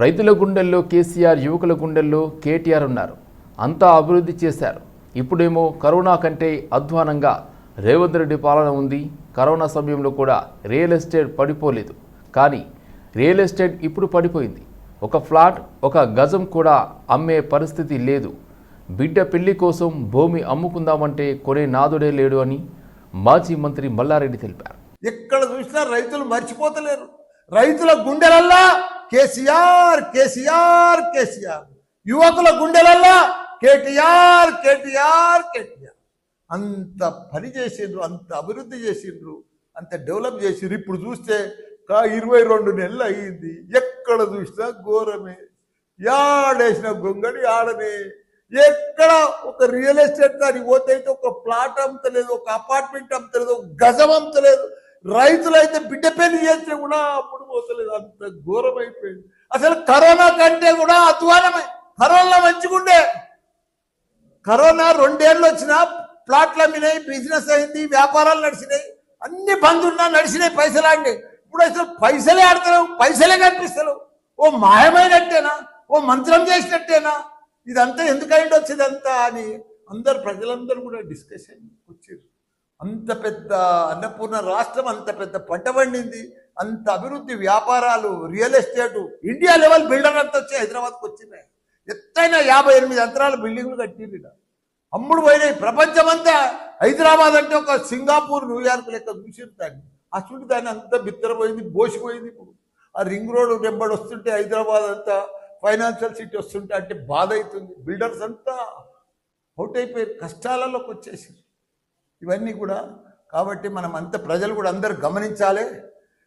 రైతుల గుండెల్లో కేసీఆర్ యువకుల గుండెల్లో కేటీఆర్ ఉన్నారు. అంతా అభివృద్ధి చేశారు. ఇప్పుడేమో కరోనా కంటే అధ్వానంగా రేవంత్ రెడ్డి పాలన ఉంది. కరోనా సమయంలో కూడా రియల్ ఎస్టేట్ పడిపోలేదు. కానీ రియల్ ఎస్టేట్ ఇప్పుడు పడిపోయింది. ఒక ఫ్లాట్ ఒక గజం కూడా అమ్మే పరిస్థితి లేదు. బిడ్డ పెళ్ళి కోసం భూమి అమ్ముకుందామంటే కొనే నాదుడే లేడు అని మాజీ మంత్రి మల్లారెడ్డి తెలిపారు. ఎక్కడ చూసినా రైతులు మర్చిపోతలేరు. రైతుల గుండెలల్లా కేసీఆర్ కేసీఆర్ కేసీఆర్. యువకుల గుండెలల్లా కేటీఆర్ కేటీఆర్ కేటీఆర్. అంత పని చేసిండ్రు అంత అభివృద్ధి చేసిండ్రు అంత డెవలప్ చేసిండ్రు. ఇప్పుడు చూస్తే కా ఇరవై రెండు నెలలు అయ్యింది ఎక్కడ చూసినా ఘోరమే. యాడేసిన గొంగడి ఆడనే. ఎక్కడ ఒక రియల్ ఎస్టేట్ దానికి పోతే అయితే ఒక ప్లాట్ అమ్మతలేదు ఒక అపార్ట్మెంట్ అమ్మతలేదు ఒక గజం అమ్మతలేదు. రైతులైతే బిడ్డ పెళ్ళి చేస్తే కూడా అప్పుడు పోతలేదు అంత ఘోరం అయిపోయింది అసలు కరోనా కంటే కూడా అధ్వానమే కరోనా మంచిగుండే. కరోనా రెండేళ్ళు వచ్చినా ప్లాట్లు అమ్మినాయి బిజినెస్ అయింది వ్యాపారాలు నడిచినాయి అన్ని బంద్ ఉన్నా నడిచినాయి పైసలు ఆడినాయి. ఇప్పుడు అసలు పైసలే ఆడతారు పైసలే కనిపిస్తలేవు. ఓ మాయమైనట్టేనా? ఓ మంత్రం చేసినట్టేనా? ఇదంతా ఎందుకైంది వచ్చిందంతా అని అందరు ప్రజలందరూ కూడా డిస్కషన్ వచ్చారు. అంత పెద్ద అన్నపూర్ణ రాష్ట్రం అంత పెద్ద పంట పండింది అంత అభివృద్ధి వ్యాపారాలు real estate India level builder అంతా వచ్చి హైదరాబాద్కి వచ్చినాయి. ఎత్తైన యాభై ఎనిమిది అంతరాల బిల్డింగ్లు కట్టింది అమ్ముడు పోయినాయి. ప్రపంచమంతా హైదరాబాద్ అంటే ఒక సింగపూర్ న్యూయార్క్ లెక్క చూసిరు దాన్ని. అసలు దాన్ని అంతా బిత్తరపోయింది బోసిపోయింది ఇప్పుడు. ఆ రింగ్ రోడ్ వెంబడి వస్తుంటే హైదరాబాద్ అంతా ఫైనాన్షియల్ సిటీ వస్తుంటే అంటే బాధ అవుతుంది. బిల్డర్స్ అంతా అవుట్ అయిపోయారు కష్టాలలోకి వచ్చేసి ఇవన్నీ కూడా కాబట్టి మనం అంత ప్రజలు కూడా అందరు గమనించాలి.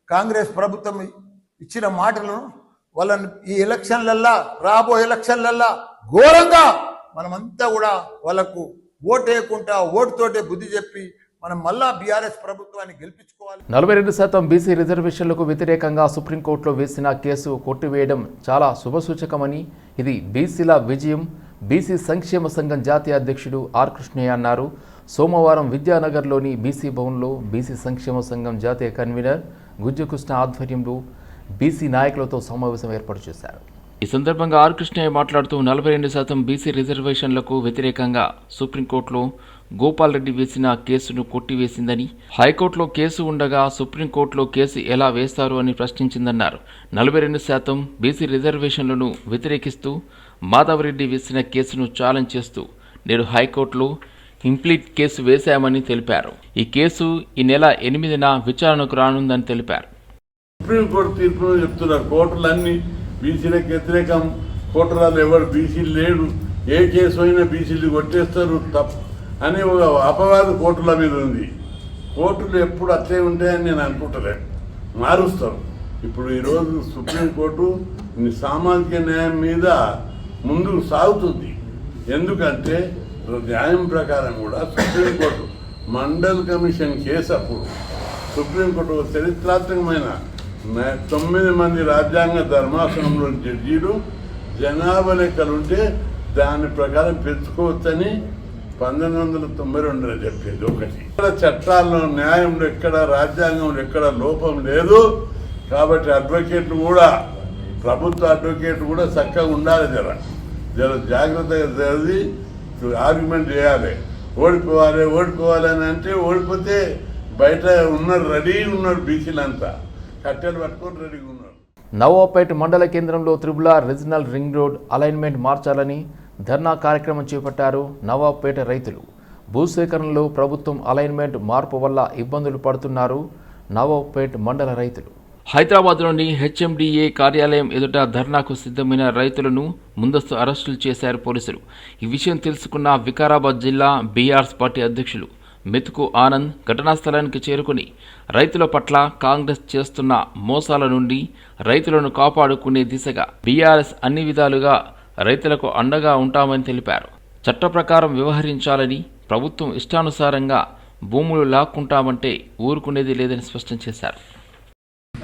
కాంగ్రెస్ ప్రభుత్వం ఇచ్చిన మాటలను వాళ్ళని ఈ ఎలక్షన్లల్లా రాబో ఎలక్షన్లల్లా ఘోరంగా మనమంతా కూడా వాళ్ళకు ఓటు వేయకుండా ఓటుతోటే బుద్ధి చెప్పి మనం మళ్ళా బీఆర్ఎస్ ప్రభుత్వాన్ని గెలిపించుకోవాలి. నలభై రెండు శాతం బీసీ రిజర్వేషన్లకు వ్యతిరేకంగా సుప్రీంకోర్టులో వేసిన కేసు కొట్టివేయడం చాలా శుభసూచకమని ఇది బీసీల విజయం. బీసీ సంక్షేమ సంఘం జాతీయ అధ్యక్షుడు ఆర్ కృష్ణయ్య అన్నారు. సోమవారం విద్యానగర్లోని బీసీ భవన్లో బీసీ సంక్షేమ సంఘం జాతీయ కన్వీనర్ గుజ్జకృష్ణ ఆధ్వర్యంలో బీసీ నాయకులతో సమావేశం ఏర్పాటు చేశారు. ఈ సందర్భంగా ఆర్ కృష్ణయ్య మాట్లాడుతూ నలభై రెండు శాతం బీసీ రిజర్వేషన్లకు వ్యతిరేకంగా సుప్రీంకోర్టులో గోపాల్ రెడ్డి వేసిన కేసును కొట్టివేసిందని హైకోర్టులో కేసు ఉండగా సుప్రీంకోర్టులో కేసు ఎలా వేస్తారు అని ప్రశ్నించిందన్నారు. నలభై రెండు శాతం బీసీ రిజర్వేషన్లను వ్యతిరేకిస్తూ మాధవరెడ్డి వేసిన కేసును ఛాలెంజ్ చేస్తూ నేడు హైకోర్టులో ఇంప్లీట్ కేసు వేశామని తెలిపారు. ఈ కేసు ఈ నెల ఎనిమిదిన విచారణకు రానుందని తెలిపారు. సుప్రీంకోర్టు తీర్పులో చెప్తున్నారు. కోర్టులన్నీ బీసీలకు వ్యతిరేకం. కోర్టులలో ఎవరు బీసీలు లేడు. ఏ కేసు అయినా బీసీలు కొట్టేస్తారు తప్ప అని ఒక అపవాదు కోర్టుల మీద ఉంది. కోర్టులు ఎప్పుడు అట్లే ఉంటాయని నేను అనుకుంటలే. మారుస్తారు ఇప్పుడు ఈరోజు సుప్రీంకోర్టు సామాజిక న్యాయం మీద ముందుకు సాగుతుంది. ఎందుకంటే న్యాయం ప్రకారం కూడా supreme court Mandal commission case అప్పుడు సుప్రీంకోర్టు చరిత్రాత్మకమైన తొమ్మిది మంది రాజ్యాంగ ధర్మాసనంలో జడ్జీలు జనాభా లెక్కలుంటే దాని ప్రకారం పెంచుకోవచ్చని పంతొమ్మిది వందల తొంభై రెండులో చెప్పేది ఒకటి. ఇక్కడ చట్టాల్లో న్యాయంలో ఎక్కడ రాజ్యాంగంలో ఎక్కడ లోపం లేదు. కాబట్టి అడ్వకేట్లు కూడా ప్రభుత్వ అడ్వకేట్ కూడా చక్కగా ఉండాలి జర. జర జాగ్రత్తగా జరిగి ఆర్గ్యుమెంట్ చేయాలి. ఓడిపోవాలి ఓడిపోవాలి అని అంటే ఓడిపోతే బయట ఉన్నారు రెడీ ఉన్నారు బీసీలంతా. కట్టెలు పట్టుకొని రెడీగా ఉన్నారు. నవోపేట మండల కేంద్రంలో triple regional ring road alignment మార్చాలని ధర్నా కార్యక్రమం చేపట్టారు నవాపేట రైతులు. భూసేకరణలో ప్రభుత్వం అలైన్మెంట్ మార్పు వల్ల ఇబ్బందులు పడుతున్నారు నవాపేట్ మండల రైతులు. హైదరాబాద్లోని హెచ్ఎండిఏ కార్యాలయం ఎదుట ధర్నాకు సిద్ధమైన రైతులను ముందస్తు అరెస్టులు చేశారు పోలీసులు. ఈ విషయం తెలుసుకున్న వికారాబాద్ జిల్లా బీఆర్స్ పార్టీ అధ్యక్షులు మెతుకు ఆనంద్ ఘటనా స్థలానికి చేరుకుని రైతుల పట్ల కాంగ్రెస్ చేస్తున్న మోసాల నుండి రైతులను కాపాడుకునే దిశగా బీఆర్ఎస్ అన్ని విధాలుగా రైతులకు అండగా ఉంటామని తెలిపారు. చట్ట ప్రకారం వ్యవహరించాలని ప్రభుత్వం ఇష్టానుసారంగా భూములు లాక్కుంటామంటే ఊరుకునేది లేదని స్పష్టం చేశారు.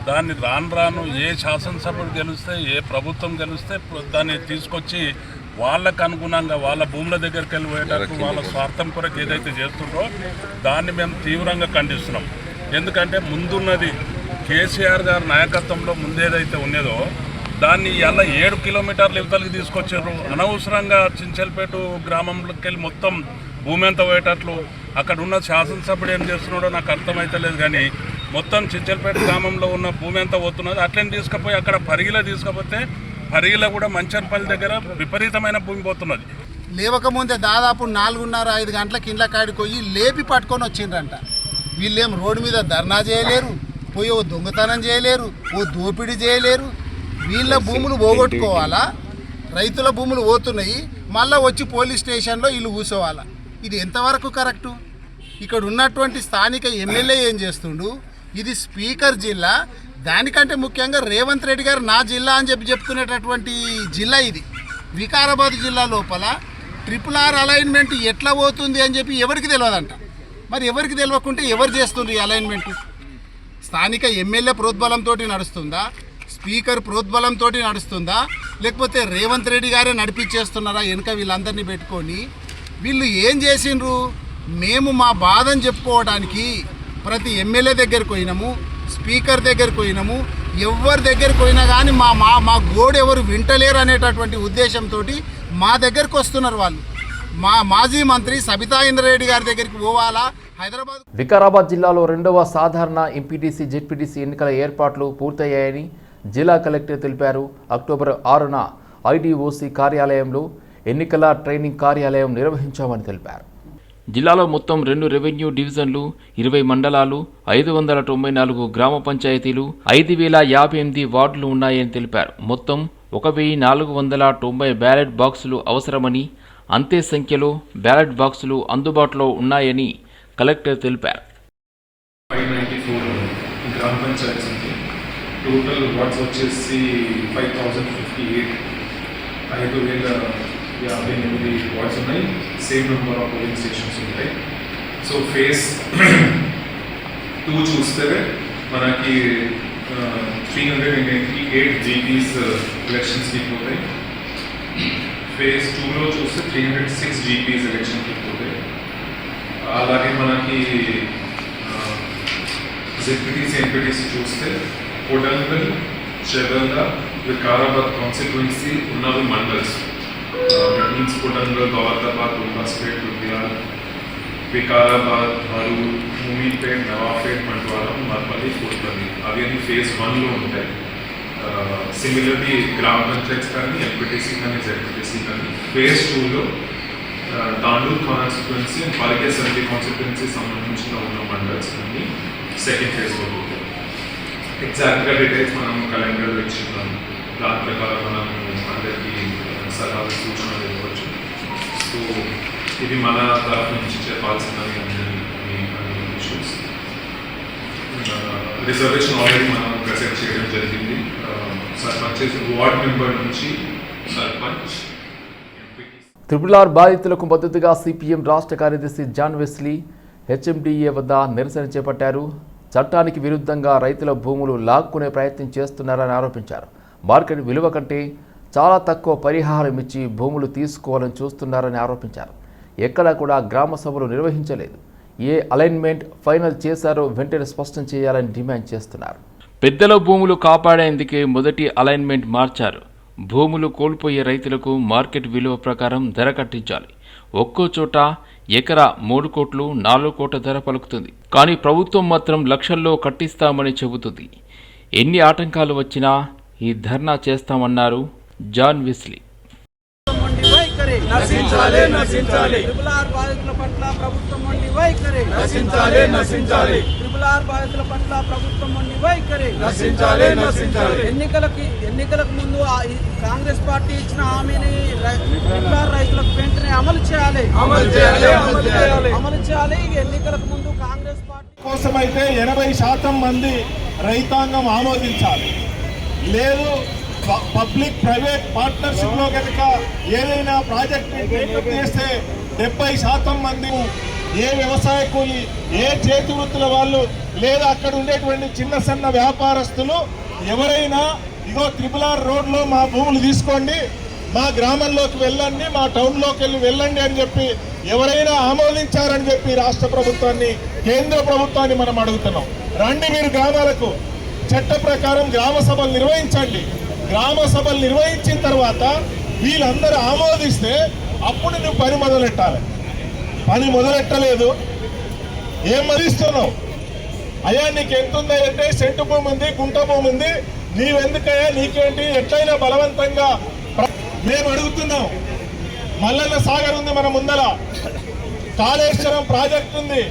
దాన్ని రాను రాను ఏ శాసనసభలు గెలిస్తే ఏ ప్రభుత్వం గెలిస్తే దాన్ని తీసుకొచ్చి వాళ్ళకు అనుగుణంగా వాళ్ళ భూముల దగ్గరికి వెళ్ళి పోయేటట్టు వాళ్ళ స్వార్థం కొరకు ఏదైతే చేస్తుండ్రో దాన్ని మేము తీవ్రంగా ఖండిస్తున్నాం. ఎందుకంటే ముందున్నది కేసీఆర్ గారి నాయకత్వంలో ముందేదైతే ఉన్నదో దాన్ని ఇలా ఏడు కిలోమీటర్ల ఇవతలకి తీసుకొచ్చారు? అనవసరంగా చించల్పేట గ్రామంలోకి వెళ్ళి మొత్తం భూమి ఎంత పోయేటట్లు అక్కడ ఉన్న శాసనసభ్యుడు ఏం చేస్తున్నాడో నాకు అర్థమైతలేదు కానీ మొత్తం చిచ్చలపేట గ్రామంలో ఉన్న భూమి ఎంత పోతున్నది అట్లనే తీసుకుపోయి అక్కడ పరిగిలో తీసుకుపోతే పరిగిలో కూడా మంచన్పల్లి దగ్గర విపరీతమైన భూమి పోతున్నది. లేవకముందే దాదాపు నాలుగున్నర ఐదు గంటలకు ఇండ్ల కాడికి పోయి లేపి పట్టుకొని వచ్చిండ్రంట. వీళ్ళేం రోడ్డు మీద ధర్నా చేయలేరు పోయి ఓ దొంగతనం చేయలేరు ఓ దోపిడీ చేయలేరు. వీళ్ళ భూములు పోగొట్టుకోవాలా? రైతుల భూములు పోతున్నాయి. మళ్ళీ వచ్చి పోలీస్ స్టేషన్లో వీళ్ళు కూర్చోవాలా ఇది ఎంతవరకు కరెక్టు? ఇక్కడ ఉన్నటువంటి స్థానిక ఎమ్మెల్యే ఏం చేస్తుండు? ఇది స్పీకర్ జిల్లా. దానికంటే ముఖ్యంగా రేవంత్ రెడ్డి గారు నా జిల్లా అని చెప్పి చెప్తున్నటువంటి జిల్లా ఇది. వికారాబాద్ జిల్లా లోపల ట్రిపుల్ ఆర్ అలైన్మెంట్ ఎట్లా పోతుంది అని చెప్పి ఎవరికి తెలియదంట మరి ఎవరికి తెలియకుంటే ఎవరు చేస్తుంది ఈ అలైన్మెంట్? స్థానిక ఎమ్మెల్యే ప్రోద్బలంతో నడుస్తుందా? స్పీకర్ ప్రోద్బలంతో నడుస్తుందా? లేకపోతే రేవంత్ రెడ్డి గారే నడిపించేస్తున్నారా వెనుక వీళ్ళందరినీ పెట్టుకొని? వీళ్ళు ఏం చేసిండ్రు? మేము మా బాధని చెప్పుకోవడానికి ప్రతి ఎమ్మెల్యే దగ్గరికి పోయినాము స్పీకర్ దగ్గరికి పోయినాము ఎవరి దగ్గరికి పోయినా కానీ మా మా మా గోడు ఎవరు వింటలేరు అనేటటువంటి ఉద్దేశంతో మా దగ్గరకు వస్తున్నారు వాళ్ళు. మా మాజీ మంత్రి సబితా ఇంద్రారెడ్డి గారి దగ్గరికి పోవాలా? హైదరాబాద్ వికారాబాద్ జిల్లాలో రెండవ సాధారణ ఎంపీటీసీ జెడ్పీటీసీ ఎన్నికల ఏర్పాట్లు పూర్తయ్యాయని జిల్లా కలెక్టర్ తెలిపారు. అక్టోబర్ ఆరున ఐటీఓసీ కార్యాలయంలో ఎన్నికల ట్రైనింగ్ కార్యాలయం నిర్వహించామని తెలిపారు. జిల్లాలో మొత్తం రెండు రెవెన్యూ డివిజన్లు ఇరవై మండలాలు ఐదు వందల తొంభై నాలుగు గ్రామ పంచాయతీలు ఐదు వేల యాభై ఎనిమిది వార్డులు ఉన్నాయని తెలిపారు. మొత్తం ఒక వెయ్యి నాలుగు వందల తొంభై బ్యాలెట్ బాక్సులు అవసరమని అంతే సంఖ్యలో బ్యాలెట్ బాక్సులు అందుబాటులో ఉన్నాయని కలెక్టర్ తెలిపారు. టోటల్ వాట్స్ వచ్చేసి ఫైవ్ థౌజండ్ ఫిఫ్టీ ఎయిట్ ఐదు వేల యాభై ఎనిమిది వార్డ్స్ ఉన్నాయి same number of polling stations ఉంటాయి సో ఫేస్ టూ చూస్తే మనకి three hundred and eighty eight GPs ఎలక్షన్స్కి పోతాయి ఫేజ్ టూలో చూస్తే త్రీ హండ్రెడ్ సిక్స్ జీపీస్ ఎలక్షన్కి పోతాయి అలాగే మనకి జెడ్పీటీసీ ఎంపీటీసీ చూస్తే కొడంగల్ చెవెల్ల వికారాబాద్ కాన్స్టిట్యున్సీ ఉన్నవి మండల్స్ దట్ మీన్స్ కొడంగల్ గౌరతాబాద్ ఉల్లాస్పేట్ లుధియాల్ వికారాబాద్ భరూర్ భూమిపేట్ నవాపేట్ మంట్వారం మర్పల్లి కోట్పల్లి అవి అన్ని ఫేజ్ వన్లో ఉంటాయి సిమిలర్లీ గ్రామ పంచాయత్ కానీ ఎంపీటీసీ కానీ జెడ్పీటీసీ కానీ ఫేజ్ టూలో తాండూర్ కాన్స్టిట్యున్సీ అండ్ పాలికే అసెంబ్లీ కాన్స్టిట్యున్సీ సంబంధించిన ఉన్న మండల్స్ అన్ని సెకండ్ ఫేజ్లో ఉంటాయి ఎగ్జాక్ట్గా డీటెయిల్స్ మనం క్యాలెండర్ ఇచ్చున్నాం దాని ప్రకారం మనం అందరికీ సలహాలు సూచనలు ఇవ్వచ్చు సో ఇది మన తరఫు నుంచి చెప్పాల్సినవి అన్ని ఇష్యూస్ రిజర్వేషన్ ఆల్రెడీ మనం ప్రెసెంట్ చేయడం జరిగింది సర్పంచెస్ వార్డ్ మెంబర్ నుంచి సర్పంచ్ త్రిపుల్ ఆర్ బాధితులకు మద్దతుగా సిపిఎం రాష్ట్ర కార్యదర్శి జాన్ వెస్లీ హెచ్ఎండిఏ వద్ద నిరసన చేపట్టారు. చట్టానికి విరుద్ధంగా రైతుల భూములు లాక్కునే ప్రయత్నం చేస్తున్నారని ఆరోపించారు. మార్కెట్ విలువ కంటే చాలా తక్కువ పరిహారం ఇచ్చి భూములు తీసుకోవాలని చూస్తున్నారని ఆరోపించారు. ఎక్కడా కూడా గ్రామ సభలు నిర్వహించలేదు. ఏ అలైన్మెంట్ ఫైనల్ చేశారో వెంటనే స్పష్టం చేయాలని డిమాండ్ చేస్తున్నారు. పెద్దల భూములు కాపాడేందుకే మొదటి అలైన్మెంట్ మార్చారు. భూములు కోల్పోయే రైతులకు మార్కెట్ విలువ ప్రకారం ధర కట్టించాలి. ఒక్కో చోట ఎకరా మూడు కోట్లు నాలుగు కోట్ల ధర పలుకుతుంది. కానీ ప్రభుత్వం మాత్రం లక్షల్లో కట్టిస్తామని చెబుతుంది. ఎన్ని ఆటంకాలు వచ్చినా ఈ ధర్నా చేస్తామన్నారు జాన్ విస్లీ. నశించాలి నశించాలి. ట్రిపుల్ ఆర్ బాధితుల పట్ల ప్రభుత్వం వైఖరి నశించాలి నశించాలి. ట్రిపుల్ ఆర్ బాధితుల పట్ల ప్రభుత్వం వైఖరి నశించాలి నశించాలి. ఎన్నికలకి ఎన్నికలకు ముందు కాంగ్రెస్ పార్టీ ఇచ్చిన హామీని ట్రిపుల్ ఆర్ రైతులకు వెంటనే అమలు చేయాలి. అమలు చేయాలి అమలు చేయాలి. అమలు చేయాలి. ఎన్నికలకు ముందు కాంగ్రెస్ పార్టీ కోసమైతే ఎనభై శాతం మంది రైతాంగం ఆమోదించాలి. లేదు పబ్లిక్ ప్రైవేట్ పార్ట్నర్షిప్లో కనుక ఏదైనా ప్రాజెక్ట్ టేకప్ చేస్తే డెబ్బై శాతం మంది ఏ వ్యవసాయ కూలి ఏ చేతి వృత్తుల వాళ్ళు లేదా అక్కడ ఉండేటువంటి చిన్న సన్న వ్యాపారస్తులు ఎవరైనా ఇగో త్రిపుల్ ఆర్ రోడ్లో మా భూములు తీసుకోండి మా గ్రామంలోకి వెళ్ళండి మా టౌన్లోకి వెళ్ళి వెళ్ళండి అని చెప్పి ఎవరైనా ఆమోదించారని చెప్పి రాష్ట్ర ప్రభుత్వాన్ని కేంద్ర ప్రభుత్వాన్ని మనం అడుగుతున్నాం. రండి మీరు గ్రామాలకు. చట్ట ప్రకారం గ్రామ సభలు నిర్వహించండి. గ్రామ సభలు నిర్వహించిన తర్వాత వీళ్ళందరూ ఆమోదిస్తే అప్పుడు నువ్వు పని మొదలెట్టాలి. పని మొదలెట్టలేదు. ఏం మరిస్తున్నావు? అయ్యా నీకు ఎంత ఉంది అంటే సెంటు భూమి ఉంది గుంట భూమి ఉంది నీవెందుకయ్యా? నీకేంటి? ఎట్లయినా బలవంతంగా మేము అడుగుతున్నాం. మల్లన్న సాగర్ ఉంది మన ముందర కాళేశ్వరం ప్రాజెక్ట్ ఉంది.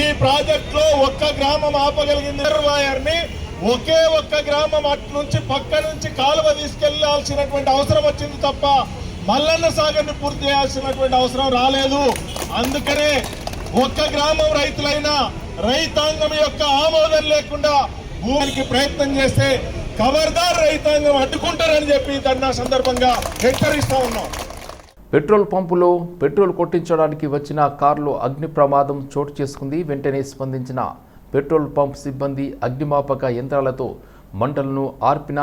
ఈ ప్రాజెక్ట్లో ఒక్క గ్రామం ఆపగలిగింది. రిజర్వాయర్ని ఒకే ఒక్క గ్రామం అటు నుంచి పక్క నుంచి కాలువ తీసుకెళ్ళాల్సినటువంటి అవసరం వచ్చింది తప్ప మల్లన్న సాగర్ని పూర్తి చేయాల్సినటువంటి అవసరం రాలేదు. అందుకనే ఒక్క గ్రామం రైతులైనా రైతాంగం యొక్క ఆమోదం లేకుండా భూమికి ప్రయత్నం చేస్తే ఖబర్దార్ రైతాంగం అడ్డుకుంటారని చెప్పి ధర్నా సందర్భంగా హెచ్చరిస్తా ఉన్నాం. పెట్రోల్ పంపులో పెట్రోల్ కొట్టించడానికి వచ్చిన కారులో అగ్ని ప్రమాదం చోటు చేసుకుంది. వెంటనే స్పందించిన పెట్రోల్ పంప్ సిబ్బంది అగ్నిమాపక యంత్రాలతో మంటలను ఆర్పిన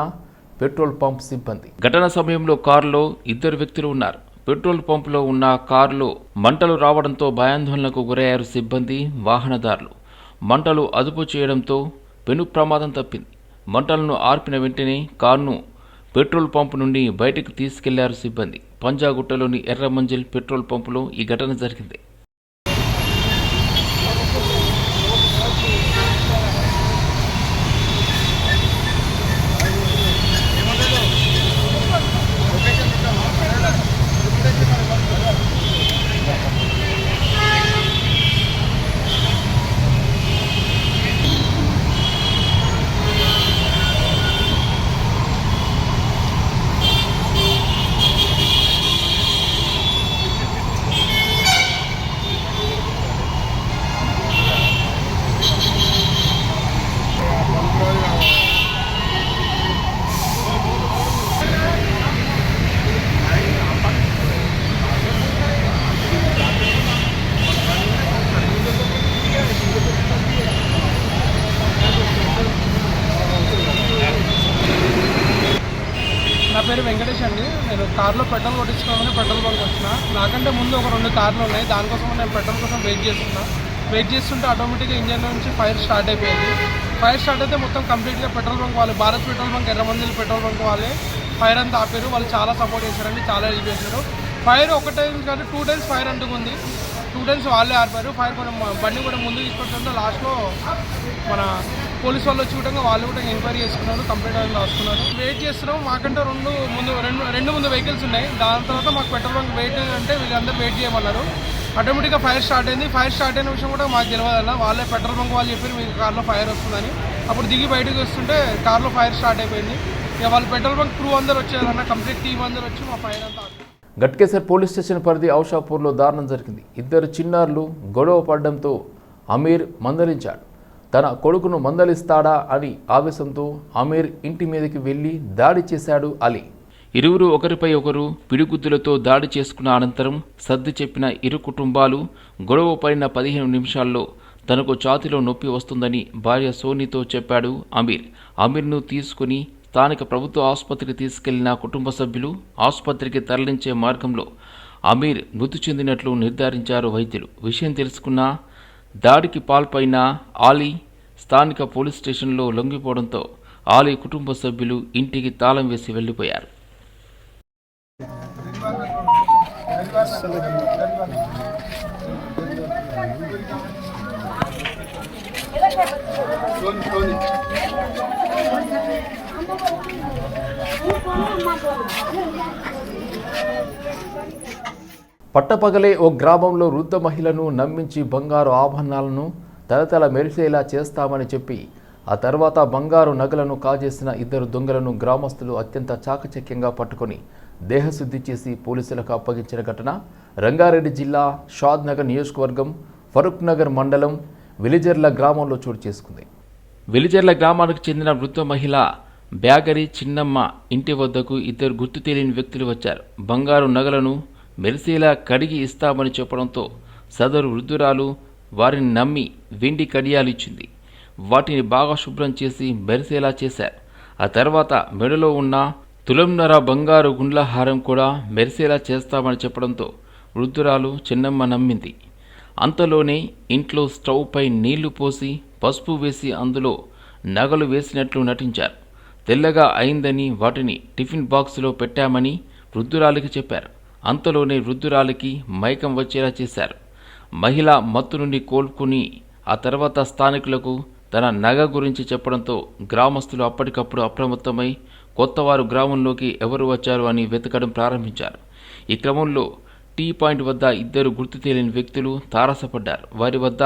పెట్రోల్ పంప్ సిబ్బంది. ఘటన సమయంలో కారులో ఇద్దరు వ్యక్తులు ఉన్నారు. పెట్రోల్ పంపులో ఉన్న కారులో మంటలు రావడంతో భయాందోళనకు గురయ్యారు సిబ్బంది వాహనదారులు. మంటలు అదుపు చేయడంతో పెను ప్రమాదం తప్పింది. మంటలను ఆర్పిన వెంటనే కారును పెట్రోల్ పంపు నుండి బయటకు తీసుకెళ్ళారు సిబ్బంది. పంజాగుట్టలోని ఎర్రమంజిల్ పెట్రోల్ పంపులో ఈ ఘటన జరిగింది నా పేరు వెంకటేష్ అండి నేను కార్లో పెట్రోల్ కొట్టించుకోవాలని పెట్రోల్ బంక్ వచ్చిన. నాకంటే ముందు ఒక రెండు కార్లు ఉన్నాయి. దానికోసం నేను పెట్రోల్ కోసం వెయిట్ చేస్తున్నా. వెయిట్ చేస్తుంటే ఆటోమేటిక్గా ఇంజన్ నుంచి ఫైర్ స్టార్ట్ అయిపోయింది. ఫైర్ స్టార్ట్ అయితే మొత్తం కంప్లీట్గా పెట్రోల్ బంక్ వాళ్ళు. Bharat petrol bunk Erramandil petrol bunk వాళ్ళే. ఫైర్ అంతా ఆపారు. వాళ్ళు చాలా సపోర్ట్ చేశారండి. చాలా హెల్ప్ చేశారు. ఫైర్ ఒక టైం కానీ టూ టైమ్స్ ఫైర్ అంటుకుంది. టూ టైమ్స్ వాళ్ళే ఆపారు. ఫైర్ కొంచెం బండి కూడా ముందు తీసుకొచ్చిందో లాస్ట్లో మన పోలీస్ వాళ్ళు వచ్చి కూడా వాళ్ళు కూడా ఎంక్వైరీ చేసుకున్నారు కంప్లీట్ అని రాసుకున్నారు. వెయిట్ చేస్తున్నాం. మాకంటే రెండు ముందు రెండు రెండు ముందు వెహికల్స్ ఉన్నాయి. దాని తర్వాత మాకు పెట్రోల్ బంక్ వెయిట్ అంటే వీళ్ళందరూ వెయిట్ చేయమన్నారు. ఆటోమేటిక్గా ఫైర్ స్టార్ట్ అయింది. ఫైర్ స్టార్ట్ అయిన విషయం కూడా మాకు తెలియదు వాళ్ళే పెట్రోల్ బంక్ వాళ్ళు చెప్పారు మీకు కార్లో ఫైర్ వస్తుందని. అప్పుడు దిగి బయటకు వస్తుంటే కార్లో ఫైర్ స్టార్ట్ అయిపోయింది. ఇక వాళ్ళు పెట్రోల్ బంక్ క్రూ అందరు వచ్చారన్న కంప్లీట్ టీం అందరు వచ్చి మా ఫైర్ అంతా గట్కేసర్ పోలీస్ స్టేషన్ పరిధి ఔషాపూర్లో దారుణం జరిగింది. ఇద్దరు చిన్నారులు గొడవ పడడంతో అమీర్ మందలించాడు. తన కొడుకును మందలిస్తాడా అని ఆవేశంతో అమీర్ ఇంటి మీదకి వెళ్ళి దాడి చేశాడు అలీ. ఇరువురు ఒకరిపై ఒకరు పిడిగుద్దులతో దాడి చేసుకున్న అనంతరం సర్ది చెప్పిన ఇరు కుటుంబాలు గొడవ పడిన పదిహేను నిమిషాల్లో తనకు ఛాతిలో నొప్పి వస్తుందని భార్య సోనీతో చెప్పాడు అమీర్ అమీర్ను తీసుకుని స్థానిక ప్రభుత్వ ఆసుపత్రికి తీసుకెళ్ళిన కుటుంబ సభ్యులు ఆసుపత్రికి తరలించే మార్గంలో అమీర్ మృతి చెందినట్లు నిర్ధారించారు వైద్యులు. విషయం తెలుసుకున్న దాడికి పాల్పడిన ఆలీ స్థానిక పోలీస్ స్టేషన్లో లొంగిపోవడంతో ఆలీ కుటుంబ సభ్యులు ఇంటికి తాళం వేసి వెళ్ళిపోయారు పట్టపగలే ఓ గ్రామంలో వృద్ధ మహిళను నమ్మించి బంగారు ఆభరణాలను తలతల మెరిసేలా చేస్తామని చెప్పి ఆ తర్వాత బంగారు నగలను కాజేసిన ఇద్దరు దొంగలను గ్రామస్తులు అత్యంత చాకచక్యంగా పట్టుకొని దేహశుద్ధి చేసి పోలీసులకు అప్పగించిన ఘటన రంగారెడ్డి జిల్లా షాద్ నగర్ నియోజకవర్గం ఫరూక్ నగర్ మండలం విలిజర్ల గ్రామంలో చోటు చేసుకుంది. విలిజర్ల గ్రామానికి చెందిన వృద్ధ మహిళ బ్యాగరి చిన్నమ్మ ఇంటి వద్దకు ఇద్దరు గుర్తు తెలియని వ్యక్తులు వచ్చారు. బంగారు నగలను మెరిసేలా కడిగి ఇస్తామని చెప్పడంతో సదరు వృద్ధురాలు వారిని నమ్మి వెండి కడియాలు ఇచ్చింది. వాటిని బాగా శుభ్రం చేసి మెరిసేలా చేశారు. ఆ తర్వాత మెడలో ఉన్న తులంనర బంగారు గుండ్ల హారం కూడా మెరిసేలా చేస్తామని చెప్పడంతో వృద్ధురాలు చిన్నమ్మ నమ్మింది. అంతలోనే ఇంట్లో స్టవ్ పై నీళ్ళు పోసి పసుపు వేసి అందులో నగలు వేసినట్లు నటించారు. తెల్లగా అయిందని వాటిని టిఫిన్ బాక్సులో పెట్టామని వృద్ధురాలికి చెప్పారు. అంతలోనే వృద్ధురాలికి మైకం వచ్చేలా చేశారు. మహిళ మత్తు నుండి కోలుకుని ఆ తర్వాత స్థానికులకు తన నగ గురించి చెప్పడంతో గ్రామస్తులు అప్పటికప్పుడు అప్రమత్తమై కొత్తవారు గ్రామంలోకి ఎవరు వచ్చారు అని వెతకడం ప్రారంభించారు. ఈ క్రమంలో టీ పాయింట్ వద్ద ఇద్దరు గుర్తు తెలియని వ్యక్తులు తారసపడ్డారు. వారి వద్ద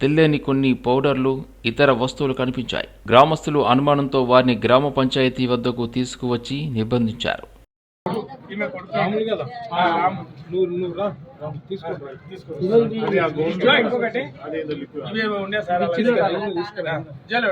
తెల్లని కొన్ని పౌడర్లు ఇతర వస్తువులు కనిపించాయి. గ్రామస్తులు అనుమానంతో వారిని గ్రామ పంచాయతీ వద్దకు తీసుకువచ్చి నిర్బంధించారు ఆడ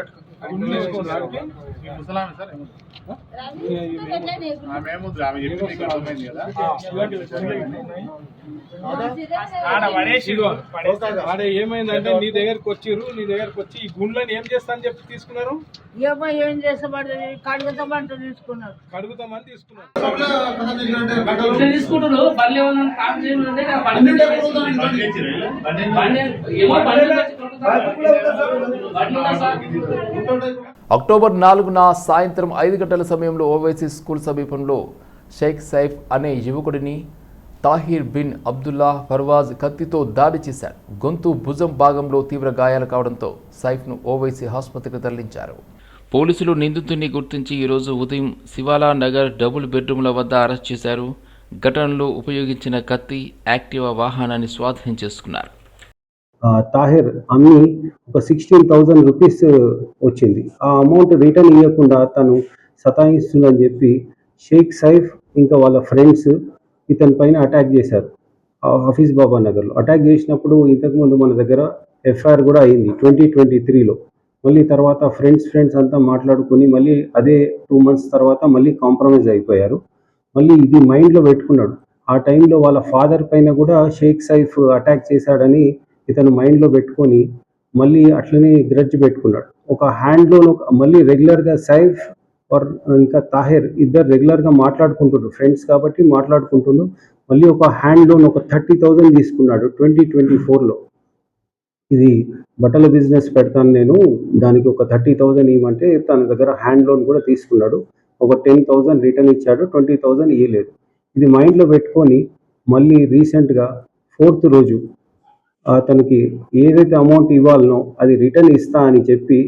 ఏమైందంటే నీ దగ్గరకు వచ్చిర్రు నీ దగ్గరకు వచ్చి ఈ గుండ్లని ఏం చేస్తా అని చెప్పి తీసుకున్నారు? ఏమో ఏం చేస్తామంటే కడుగుతామంటే తీసుకున్నారు. కడుగుతామని తీసుకున్నారు. బండి ఏమో బండి. బండి సార్? అక్టోబర్ నాలుగున సాయంత్రం ఐదు గంటల సమయంలో ఓవైసీ స్కూల్ సమీపంలో షేక్ సైఫ్ అనే యువకుడిని తాహిర్ బిన్ అబ్దుల్లా ఫర్వాజ్ కత్తితో దాడి చేశాడు గొంతు భుజం భాగంలో తీవ్ర గాయాలు కావడంతో సైఫ్ను ఓవైసీ ఆసుపత్రికి తరలించారు. పోలీసులు నిందితుడిని గుర్తించి ఈరోజు ఉదయం శివాలా నగర్ డబుల్ బెడ్రూమ్ల వద్ద అరెస్ట్ చేశారు. ఘటనలో ఉపయోగించిన కత్తి యాక్టివా వాహనాన్ని స్వాధీనం చేసుకున్నారు. తాహిర్ అమ్మి ఒక సిక్స్టీన్ థౌజండ్ రూపీస్ వచ్చింది. ఆ అమౌంట్ రిటర్న్ ఇవ్వకుండా తను సతాయిస్తుందని చెప్పి షేక్ సైఫ్ ఇంకా వాళ్ళ ఫ్రెండ్స్ ఇతని పైన అటాక్ చేశారు. ఆ హఫీజ్ బాబా నగర్లో. అటాక్ చేసినప్పుడు ఇంతకుముందు మన దగ్గర ఎఫ్ఐఆర్ కూడా అయింది ట్వంటీ ట్వంటీ త్రీలో మళ్ళీ తర్వాత ఫ్రెండ్స్ ఫ్రెండ్స్ అంతా మాట్లాడుకుని మళ్ళీ అదే టూ మంత్స్ తర్వాత మళ్ళీ కాంప్రమైజ్ అయిపోయారు. మళ్ళీ ఇది మైండ్లో పెట్టుకున్నాడు. ఆ టైంలో వాళ్ళ ఫాదర్ పైన కూడా షేక్ సైఫ్ అటాక్ చేశాడని ఇతను మైండ్లో పెట్టుకొని మళ్ళీ అట్లనే గ్రడ్జ్ పెట్టుకున్నాడు. ఒక హ్యాండ్లో మళ్ళీ రెగ్యులర్గా సైఫ్ ఆర్ ఇంకా తాహిర్ ఇద్దరు రెగ్యులర్గా మాట్లాడుకుంటున్నారు ఫ్రెండ్స్ కాబట్టి మాట్లాడుకుంటున్నారు మళ్ళీ ఒక హ్యాండ్ లోన్ ఒక థర్టీ థౌజండ్ తీసుకున్నాడు ట్వంటీ ట్వంటీ ఫోర్లో ఇది బట్టల బిజినెస్ పెడతాను నేను. దానికి ఒక థర్టీ థౌజండ్ ఇవ్వమంటే తన దగ్గర హ్యాండ్ లోన్ కూడా తీసుకున్నాడు. ఒక టెన్ థౌజండ్ రిటర్న్ ఇచ్చాడు. ట్వంటీ థౌజండ్ ఇవ్వలేదు ఇది మైండ్లో పెట్టుకొని మళ్ళీ రీసెంట్గా ఫోర్త్ రోజు అతనికి ఏదైతే అమౌంట్ ఇవ్వాలనో అది రిటర్న్ ఇస్తా అని చెప్పి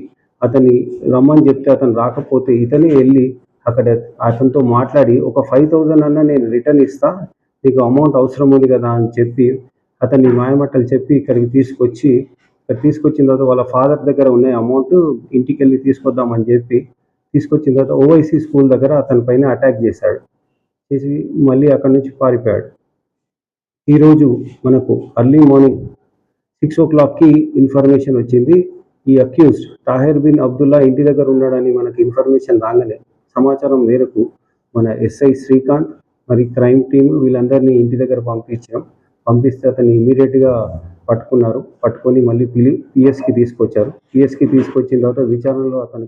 అతన్ని రమ్మని చెప్తే అతను రాకపోతే ఇతనే వెళ్ళి అక్కడ అతనితో మాట్లాడి ఒక ఫైవ్ థౌజండ్ అన్నా నేను రిటర్న్ ఇస్తా నీకు అమౌంట్ అవసరం ఉంది కదా అని చెప్పి అతన్ని మాయమట్టలు చెప్పి ఇక్కడికి తీసుకొచ్చి ఇక్కడ తీసుకొచ్చిన తర్వాత వాళ్ళ ఫాదర్ దగ్గర ఉన్న అమౌంట్ ఇంటికి వెళ్ళి తీసుకొద్దామని చెప్పి తీసుకొచ్చిన తర్వాత ఓవైసీ స్కూల్ దగ్గర అతని పైన అటాక్ చేశాడు. చేసి మళ్ళీ అక్కడి నుంచి పారిపోయాడు. ఈరోజు మనకు అర్లీ మార్నింగ్ సిక్స్ ఓ క్లాక్కి ఇన్ఫర్మేషన్ వచ్చింది. ఈ అక్యూజ్డ్ తాహిర్ బిన్ అబ్దుల్లా ఇంటి దగ్గర ఉన్నాడని మనకి ఇన్ఫర్మేషన్ రాగానే సమాచారం మేరకు మన ఎస్ఐ శ్రీకాంత్ మరి క్రైమ్ టీమ్ వీళ్ళందరినీ ఇంటి దగ్గర పంపించాం. పంపిస్తే అతన్ని ఇమీడియట్గా పట్టుకున్నారు. పట్టుకొని మళ్ళీ పిలి పిఎస్కి తీసుకొచ్చారు. పిఎస్కి తీసుకొచ్చిన తర్వాత విచారణలో అతను